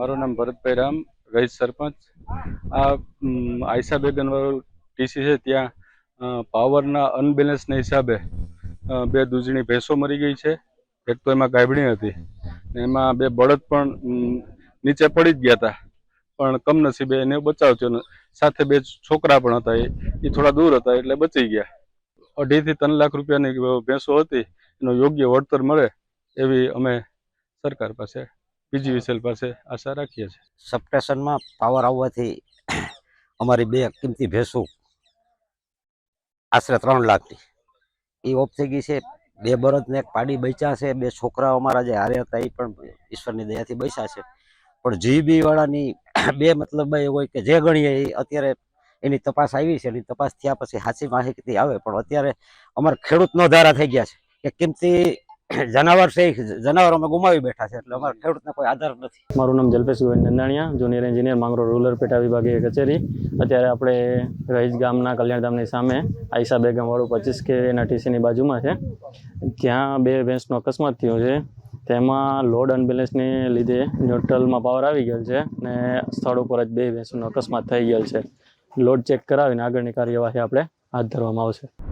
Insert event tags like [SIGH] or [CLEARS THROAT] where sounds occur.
મારું નામ ભરતભાઈ રામ રહીશ સરપંચ. આ આયસા બેગન બેગનવાળું ટીસી છે, ત્યાં પાવરના અનબેલેન્સના હિસાબે બે દૂજણી ભેંસો મરી ગઈ છે એક તો એમાં ગાભણી હતી. ને એમાં બે બળદ પણ નીચે પડી જ ગયા હતા. પણ કમનસીબે એને બચાવ થયો સાથે બે છોકરા પણ હતા એ થોડા દૂર હતા, એટલે બચી ગયા. અઢીથી ત્રણ લાખ રૂપિયાની ભેંસો હતી, એનો યોગ્ય વળતર મળે એવી અમે સરકાર પાસે પીજીવીસીએલ પાસે આશા રાખીએ છીએ. સબસ્ટેશનમાં પાવર આવવાથી અમારી બે કિંમતી ભેંસું આશરે ત્રણ લાખની. એ ઓફ થઈ ગઈ છે. બે બળદને એક પાડી બચ્યા છે. બે છોકરાઓ અમારા જે હારે હતા, એ પણ ઈશ્વરની દયાથી બચ્યા છે. પણ જીબી વાળાની બે મતલબ એ હોય કે જે ગણીએ, એ અત્યારે એની તપાસ આવી છે. એની તપાસ થયા પછી સાચી માહિતી આવે. પણ અત્યારે અમારા ખેડૂત નો ધારા થઈ ગયા છે. કે કિંમતી [CLEARS THROAT] જનાવર છે જનાવર અમે ગુમાવી બેઠા છે, એટલે અમારા ખેડૂતને કોઈ આધાર નથી. મારું નામ Jalpesh Govind Nandaniya junior engineer Mangrol rural પેટા વિભાગીય કચેરી. અત્યારે આપણે રહીજ ગામના કલ્યાણધામની સામે આયશા બેગમવાળું પચીસ કે એના ટીસીની બાજુમાં છે. ત્યાં બે ભેંસનો અકસ્માત થયો છે. તેમાં લોડ અનબેલેન્સને લીધે ન્યુટ્રલમાં પાવર આવી ગયેલ છે ને સ્થળ ઉપર જ બે ભેંસનો અકસ્માત થઈ ગયેલ છે. લોડ ચેક કરાવીને આગળની કાર્યવાહી આપણે હાથ ધરવામાં આવશે.